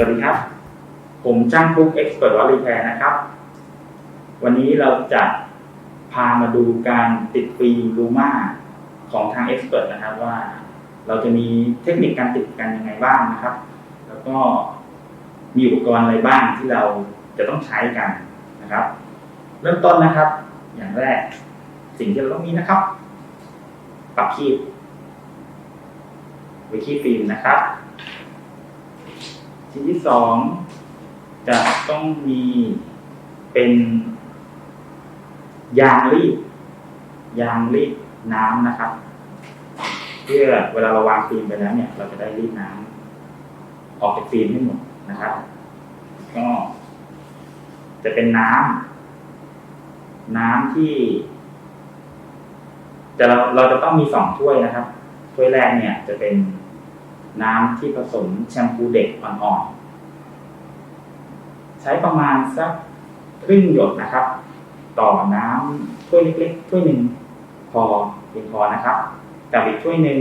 สวัสดีครับ ผมช่างพุกเอ็กซ์เพรสวอลรีแพร์นะครับ วันนี้เราจะพามาดูการติดฟิล์มลูมาของทางเอ็กซ์เพรสนะครับว่า เราจะมีเทคนิคการติดกันยังไงบ้างนะครับ แล้วก็มีอุปกรณ์อะไรบ้างที่เราจะต้องใช้กันนะครับ เริ่มต้นนะครับ อย่างแรก สิ่งที่เราต้องมีนะครับปรับคีบไว้คีบฟิล์มนะครับ ชิ้นที่สองจะต้องมีเป็นยางรีดยางรีดน้ำนะครับ เพื่อเวลาเราวางฟิล์มไปแล้วเนี่ย เราจะได้รีดน้ำออกจากฟิล์มให้หมดนะครับ ก็จะเป็นน้ำน้ำที่จะเราเราจะต้องมีสองถ้วยนะครับ ถ้วยแรกเนี่ยจะเป็น น้ำที่ผสมแชมพูเด็กอ่อนๆ ใช้ประมาณสักครึ่งหยดนะครับ ต่อน้ำถ้วยเล็กๆถ้วยหนึ่งพอเพียงพอนะครับกับอีกถ้วยหนึ่ง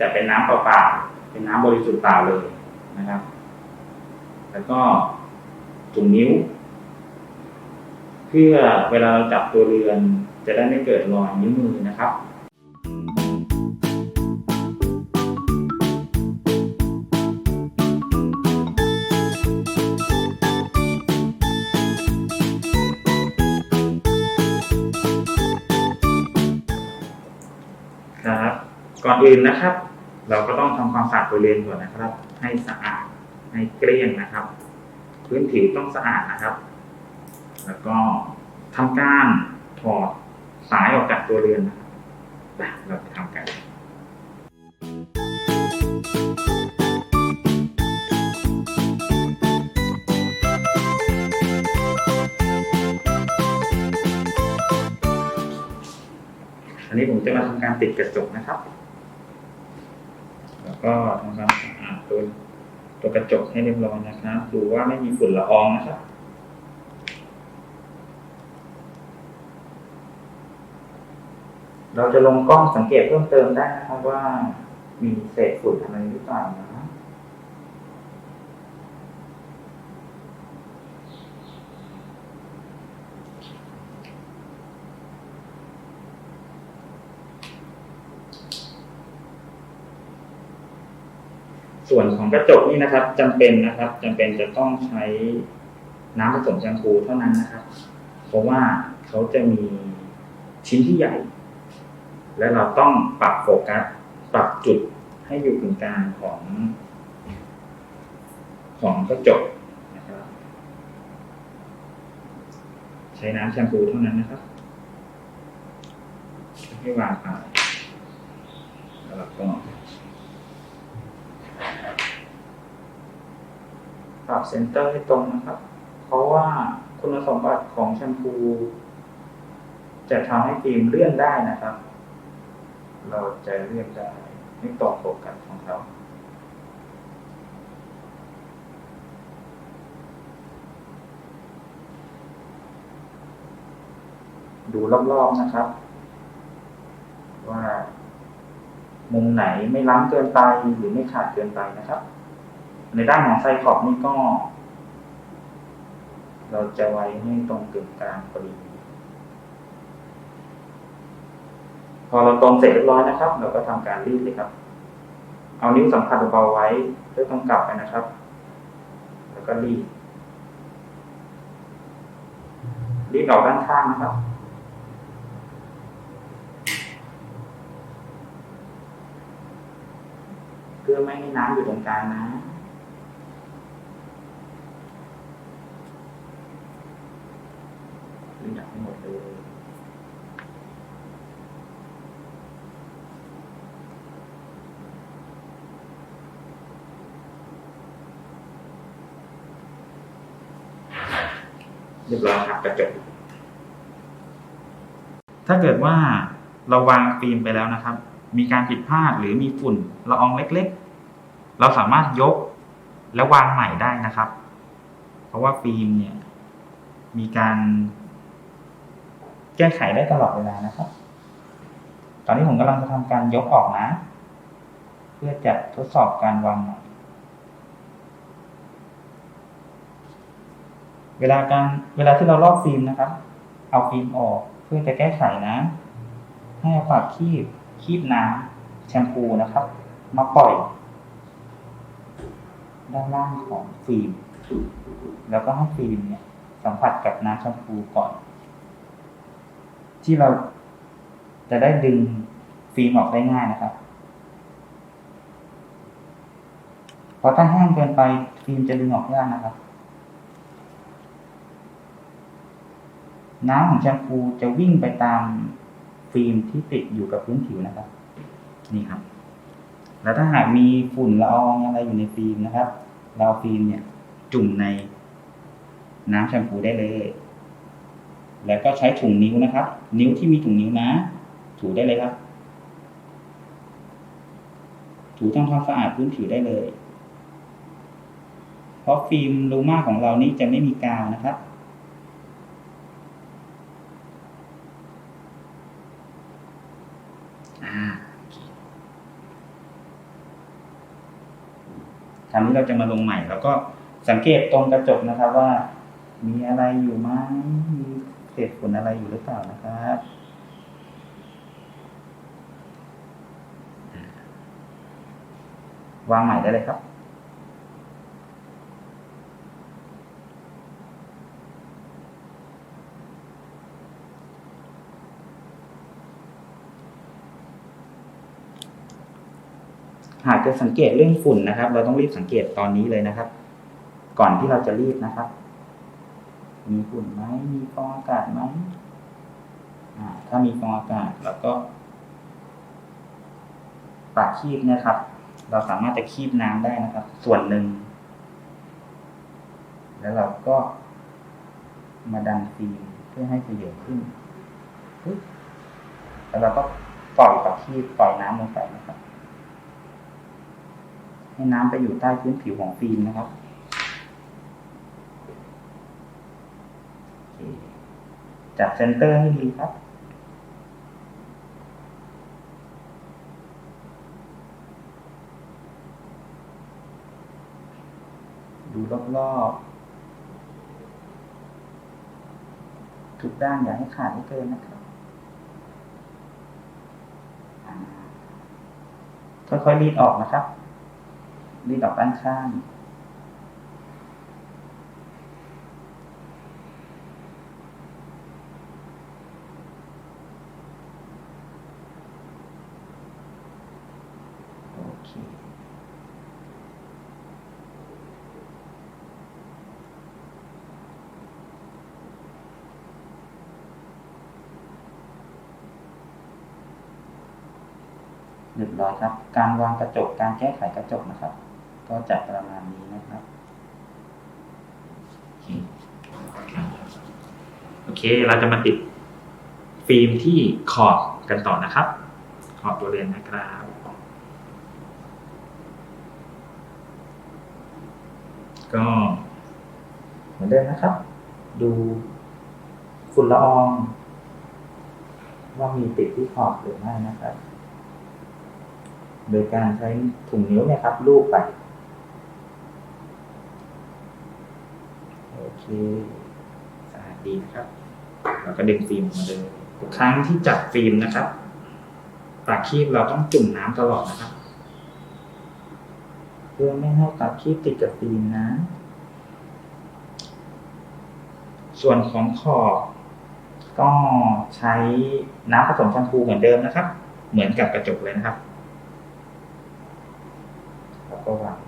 จะเป็นน้ำเปล่าๆเป็นน้ำบริสุทธิ์เปล่าเลยนะครับ แล้วก็ถุงนิ้ว เพื่อเวลาเราจับตัวเรือนจะได้ไม่เกิดรอยนิ้วมือนะครับครับ ก่อนอื่นนะครับ เราก็ต้องทำความสะอาดบริเวณก่อนนะครับ ให้สะอาดให้เกลี้ยงนะครับ พื้นผิวต้องสะอาดนะครับ แล้วก็ทำการถอดสายออกจากตัวเรือนนะครับไปเราจะทำกันอันนี้ผมจะมาทำการติดกระจกนะครับ แล้วก็ทำความสะอาดตัวตัวกระจกให้เรียบร้อยนะครับ ดูว่าไม่มีฝุ่นละอองนะครับเราจะลงกล้องสังเกตเพิ่มเติมได้นะครับว่ามีเศษฝุ่นอะไรหรือเปล่านะ ส่วนของกระจกนี่นะครับจำเป็นนะครับจำเป็นจะต้องใช้น้ำผสมแชมพูเท่านั้นนะครับ เพราะว่าเขาจะมีชิ้นที่ใหญ่ และเราต้องปรับโฟกัสปรับจุดให้อยู่ตรงกลางของ ของกระจกนะครับ ใช้น้ำแชมพูเท่านั้นนะครับให้วางไปแล้วเราก็ ปรับเซนเตอร์ให้ตรงนะครับ เพราะว่าคุณสมบัติของแชมพู จะทำให้ฟิล์มเลื่อนได้นะครับ เราจะเลื่อนได้ไม่ตรงโฟกัสของเราดูรอบๆนะครับ ว่า มุมไหนไม่ล้ำเกินไปหรือไม่ขาดเกินไปนะครับ ในด้านของไซคอบนี่ก็ เราจะไว้ให้ตรงกึ่งกลางพอดี พอเราตรงเสร็จเรียบร้อยนะครับ เราก็ทำการรีดเลยครับ เอานิ้วสัมผัสเบาๆไว้เพื่อต้องกลับไปนะครับ แล้วก็รีดรีดออกด้านข้างนะครับเพื่อไม่ให้น้ำอยู่ตรงกลางนะ รีดออกให้หมดเลย เรียบร้อยครับกระจกถ้าเกิดว่าเราวางฟิล์มไปแล้วนะครับ มีการผิดพลาดหรือมีฝุ่นละอองเล็กๆ เราสามารถยกแล้ววางใหม่ได้นะครับ เพราะว่าฟิล์มเนี่ย มีการแก้ไขได้ตลอดเวลานะครับ ตอนนี้ผมกำลังจะทำการยกออกนะ เพื่อจะทดสอบการวางใหม่ เวลาการเวลาที่เราลอกฟิล์มนะครับ เอาฟิล์มออกเพื่อจะแก้ไขนะ ให้เอาปากคีบคีบน้ำแชมพูนะครับ มาปล่อย ด้านล่างของฟิล์ม แล้วก็ให้ฟิล์มเนี่ยสัมผัสกับน้ำแชมพูก่อน ที่เราจะได้ดึงฟิล์มออกได้ง่ายนะครับเพราะถ้าแห้งเกินไปฟิล์มจะดึงออกยากนะครับ น้ำของแชมพูจะวิ่งไปตามฟิล์มที่ติดอยู่กับพื้นผิวนะครับ นี่ครับ แล้วถ้าหากมีฝุ่นละอองอะไรอยู่ในฟิล์มนะครับ เราฟิล์มเนี่ยจุ่มในน้ำแชมพูได้เลย แล้วก็ใช้ถุงนิ้วนะครับ นิ้วที่มีถุงนิ้วนะ ถูได้เลยครับ ถูทำความสะอาดพื้นผิวได้เลย เพราะฟิล์มลูมาของเรานี้จะไม่มีกาวนะครับ อ่าโอเค ครั้งนี้เราจะมาลงใหม่ แล้วก็สังเกตตรงกระจกนะครับว่า มีอะไรอยู่ไหมมีเศษฝุ่นอะไรอยู่หรือเปล่านะครับวางใหม่ได้เลยครับ หากจะสังเกตเรื่องฝุ่นนะครับ เราต้องรีบสังเกตตอนนี้เลยนะครับ ก่อนที่เราจะรีบนะครับ มีฝุ่นไหมมีฟองอากาศไหมถ้ามีฟองอากาศแล้วก็ปากคีบนะครับ เราสามารถจะคีบน้ำได้นะครับ ส่วนหนึ่ง แล้วเราก็มาดันฟิล์มเพื่อให้เฉลียวขึ้นแล้วเราก็ปล่อยปากคีบปล่อยน้ำลงไปนะครับ ให้น้ำไปอยู่ใต้พื้นผิวของฟิล์มนะครับจับเซนเตอร์ให้ดีครับ ดูรอบๆทุกด้านอย่าให้ขาดให้เกินนะครับ ค่อยๆรีดออกนะครับ รีดออกด้านข้าง โอเค เรียบร้อยครับ การวางกระจก การแก้ไขกระจกนะครับ ก็จะประมาณนี้นะครับ โอเค เราจะมาติดฟิล์มที่ขอบกันต่อนะครับ ขอบตัวเลนนะครับก็เหมือนเดิมนะครับ ดูฝุ่นละออง ว่ามีติดที่ขอบหรือไม่นะครับ โดยการใช้ถุงนิ้วเนี่ยครับลูบไป โอ เคสะอาดดีนะครับแล้วก็ดึงฟิล์มออกมาเลยทุกครั้งที่จับฟิล์มนะครับปากคีบเราต้องจุ่มน้ำตลอดนะครับ เพื่อไม่ให้ปากคีบติดกับฟิล์มนะ ส่วนของขอบก็ใช้น้ำผสมแชมพูเหมือนเดิมนะครับ เหมือนกับกระจกเลยนะครับ แล้วก็วาง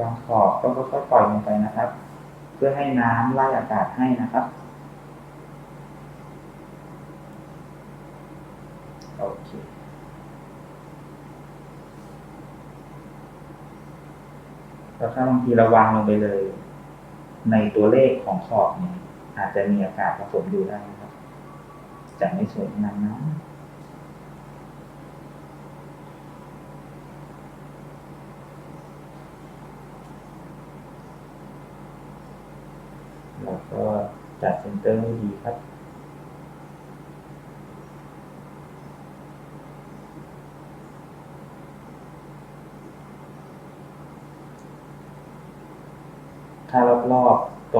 วางขอบก็ค่อยๆปล่อยลงไปนะครับ เพื่อให้น้ำไล่อากาศให้นะครับ โอเคแล้วถ้าบางทีเราวางลงไปเลย ในตัวเลขของขอบเนี่ยอาจจะมีอากาศผสมอยู่ได้นะครับจะไม่สวยงามนะ ก็จัดเซ็นเตอร์ให้ดีครับถ้าร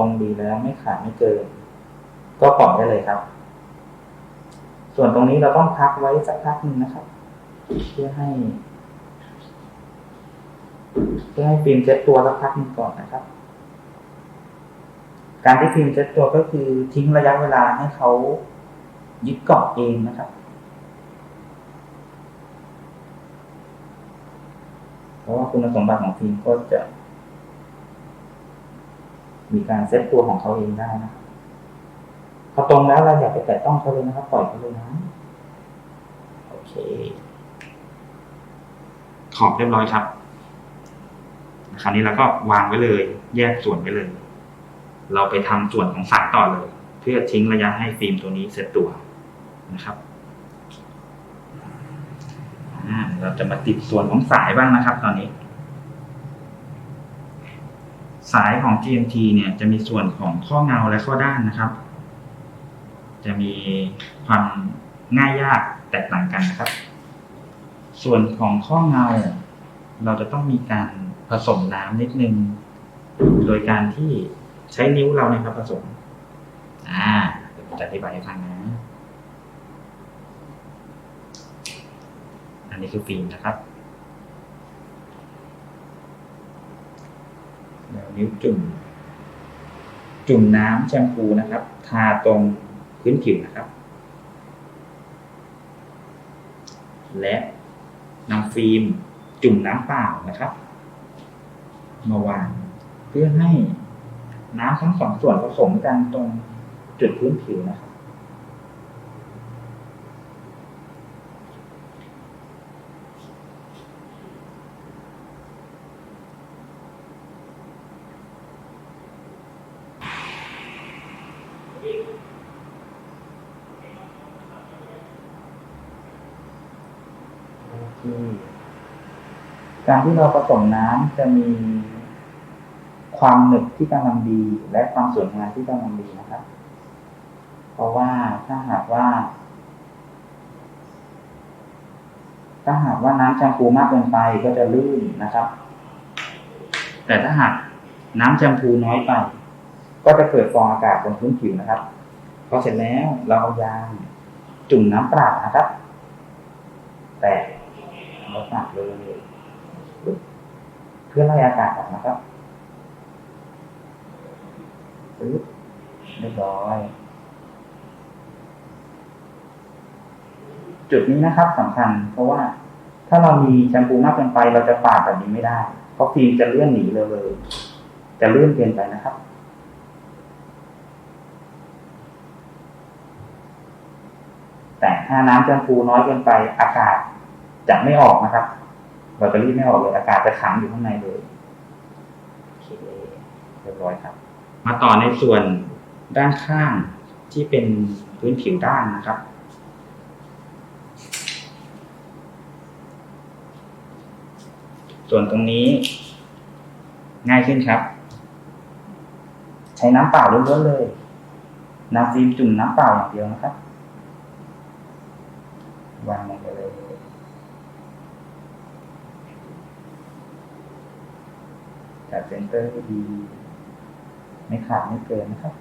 งดีแล้วไม่ขาดไม่เกิน ก็ปล่อยได้เลยครับ ส่วนตรงนี้เราต้องพักไว้สักพักหนึ่งนะครับ เพื่อให้ เพื่อให้ฟิล์มเซ็ตตัวสักพักหนึ่งก่อนนะครับ การที่ฟิล์มเซ็ตตัวก็คือทิ้งระยะเวลาให้เขายึดเกาะเองนะครับ เพราะว่าคุณสมบัติของฟิล์มก็จะ มีการเซ็ตตัวของเขาเองได้นะพอตรงแล้วเราอย่าไปแตะต้องเขาเลยนะครับ ปล่อยเขาเลยนะ โอเค ขอบเรียบร้อยครับคราวนี้เราก็วางไว้เลย แยกส่วนไปเลย เราไปทำส่วนของสายต่อเลย เพื่อทิ้งระยะให้ฟิล์มตัวนี้เสร็จตัวนะครับเราจะมาติดส่วนของสายบ้างนะครับ ตอนนี้ สายของ GMT เนี่ยจะมีส่วนของข้อเงาและข้อด้านนะครับ จะมีความง่ายยากแตกต่างกันนะครับ ส่วนของข้อเงา เราจะต้องมีการผสมน้ำนิดนึง โดยการที่ ใช้นิ้วเรานะครับผสม อ่าเดี๋ยวผมจะอธิบายให้ฟังนะ อันนี้คือฟิล์มนะครับแล้วนิ้วจุ่ม จุ่มน้ำแชมพูนะครับ ทาตรงพื้นผิวนะครับ และนำฟิล์มจุ่มน้ำเปล่านะครับ มาวางเพื่อให้ น้ำทั้งสองส่วนผสมกันตรงจุดพื้นผิวนะครับ การที่เราผสมน้ำจะมี ความหนึบที่กำลังดี และความสวยงามที่กำลังดีนะครับ เพราะว่าถ้าหากว่า ถ้าหากว่าน้ำแชมพูมากเกินไปก็จะลื่นนะครับ แต่ถ้าหากน้ำแชมพูน้อยไป ก็จะเกิดฟองอากาศบนพื้นผิวนะครับพอเสร็จแล้วเราเอายางจุ่มน้ำเปล่านะครับ แต่ลดหนักเลยเพื่อไล่อากาศออกนะครับ ปึ๊บเรียบร้อย จุดนี้นะครับสำคัญ เพราะว่าถ้าเรามีแชมพูมากเกินไปเราจะปาดแบบนี้ไม่ได้ เพราะฟิล์มจะเลื่อนหนีเลยเลยจะเลื่อนเกินไปนะครับแต่ถ้าน้ำแชมพูน้อยเกินไปอากาศจะไม่ออกนะครับเราจะรีดไม่ออกเลยอากาศจะขังอยู่ข้างในเลยโอเคเรียบร้อยครับ มาต่อในส่วนด้านข้างที่เป็นพื้นผิวด้านนะครับ ส่วนตรงนี้ ง่ายขึ้นครับ ใช้น้ำเปล่าล้วนๆเลยน้ำฟิล์มจุ่มน้ำเปล่าอย่างเดียวนะครับวางลงไปเลยจัดเซนเตอร์ให้ดี ไม่ขาดไม่เกินนะครับ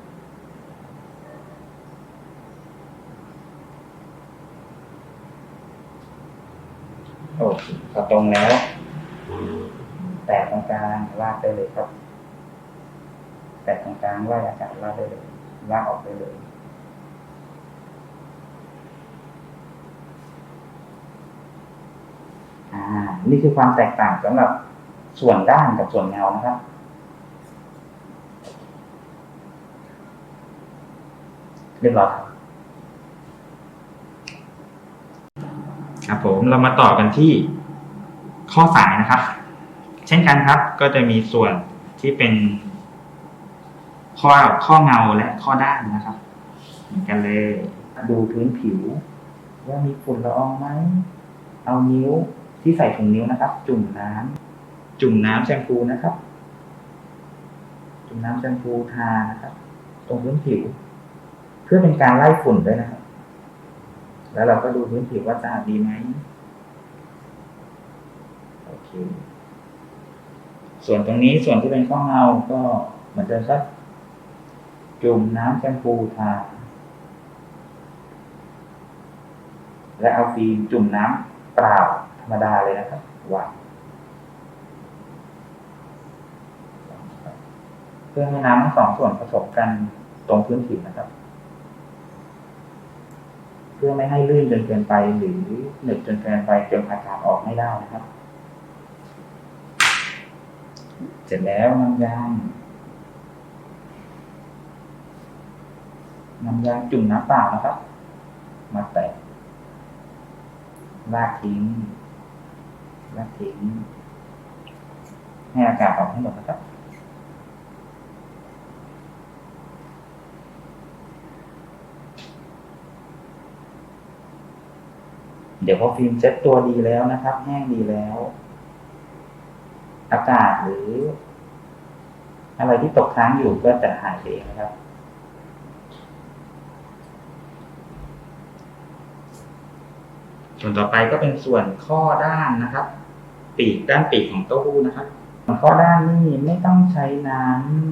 โอเคพอตรงแล้ว แตะตรงกลางลากได้เลยครับ แตะตรงกลางไล่อากาศลากได้เลยลากออกได้เลยอ่า นี่คือความแตกต่างสำหรับส่วนด้านกับส่วนเงานะครับ เรียบร้อยครับครับผมเรามาต่อกันที่ข้อสายนะครับ เช่นกันครับ ก็จะมีส่วนที่เป็น ข้อข้อเงาและข้อด้านนะครับ เหมือนกันเลย ดูพื้นผิว ว่ามีฝุ่นละอองไหมเอานิ้วที่ใส่ถุงนิ้วนะครับ จุ่มน้ำจุ่มน้ำแชมพูนะครับ จุ่มน้ำแชมพูทานะครับ ตรงพื้นผิว เพื่อเป็นการไล่ฝุ่นด้วยนะครับ แล้วเราก็ดูพื้นผิวว่าสะอาดดีไหมโอเค ส่วนตรงนี้ส่วนที่เป็นข้อเงาก็เหมือนเดิมครับ จุ่มน้ำแชมพูทา และเอาฟิล์มจุ่มน้ำเปล่าธรรมดาเลยนะครับวางเพื่อให้น้ำทั้งสองส่วนผสมกันตรงพื้นผิวนะครับ เพื่อไม่ให้ลื่นจนเกินไปหรือหนึบจนเกินไปจนอากาศออกไม่ได้นะครับ เสร็จแล้วน้ำยางน้ำยางจุ่มน้ำเปล่านะครับ มาแตะลากทิ้งลากทิ้งให้อากาศออกให้หมดนะครับ ดี๋ยวพอฟิล์มเซ็ตตัวดีแล้วนะครับ แห้งดีแล้ว อากาศหรือ อะไรที่ตกค้างอยู่ก็จะหายไปเองนะครับ ส่วนต่อไปก็เป็นส่วนข้อด้านนะครับ ปีกด้านปีกของเต้าหู้นะครับข้อด้านนี่ไม่ต้องใช้น้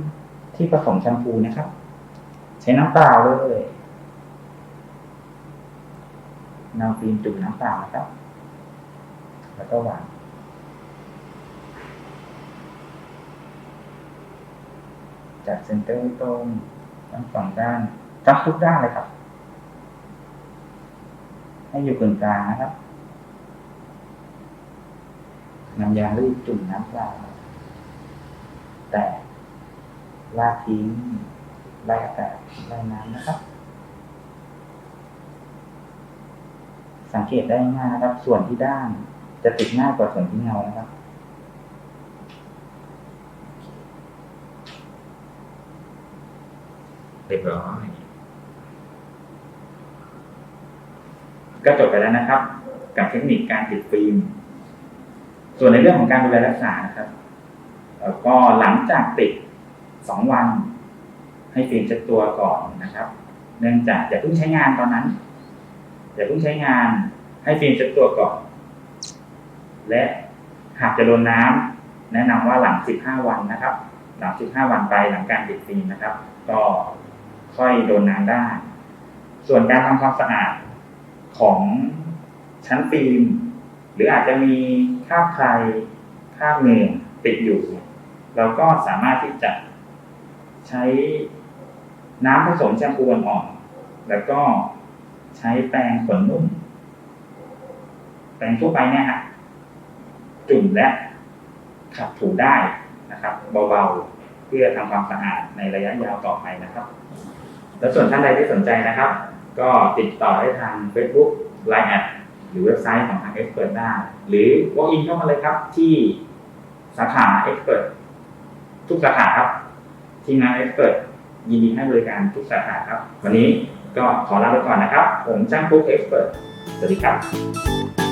ำที่ผสมแชมพูนะครับ ใช้น้ำเปล่าเลย นำฟิล์มจุ่มน้ำเปล่านะครับ แล้วก็วางจากเซนเตอร์ตรงทั้งสองด้านทั้งทุกด้านเลยครับ ให้อยู่กึ่งกลางนะครับนำยางรีดจุ่มน้ำเปล่าแต่ลากทิ้งไล่อากาศไล่น้ำนะครับ สังเกตได้ง่ายนะครับ ส่วนที่ด้านจะติดง่ายกว่าส่วนที่เงานะครับ เรียบร้อยก็จบไปแล้วนะครับ กับเทคนิคการติดฟิล์ม ส่วนในเรื่องของการดูแลรักษานะครับก็หลังจากติดสองวัน ให้ฟิล์มเช็ดตัวก่อนนะครับ เนื่องจากอย่าเพิ่งใช้งานตอนนั้นอย่าเพิ่งใช้งาน ให้ฟิล์มเช็ดตัวก่อน และหากจะโดนน้ำแนะนำว่าหลัง 15 วันนะครับ หลัง 15 วันไปหลังการติดฟิล์มนะครับ ก็ค่อยโดนน้ำได้ ส่วนการทำความสะอาดของชั้นฟิล์มหรืออาจจะมีคราบใครคราบเงือติดอยู่ เราก็สามารถที่จะใช้น้ำผสมแชมพูอ่อนๆแล้วก็ใช้แปรงขนนุ่ม แปรงทั่วไปเนี่ยฮะจุ่มและขัดถูได้นะครับ เบาๆ เพื่อทำความสะอาดในระยะยาวต่อไปนะครับ แล้วส่วนท่านใดที่สนใจนะครับ ก็ติดต่อได้ทาง Facebook Line แอดหรือเว็บไซต์ของทาง Expert ได้ หรือ walk in เข้ามาเลยครับที่สาขา Expert ทุกสาขาครับ ทีมงาน Expert ยินดีให้บริการทุกสาขาครับ วันนี้ก็ขอลาไปก่อนนะครับ ผมจ้างปุ๊ก Expert สวัสดีครับ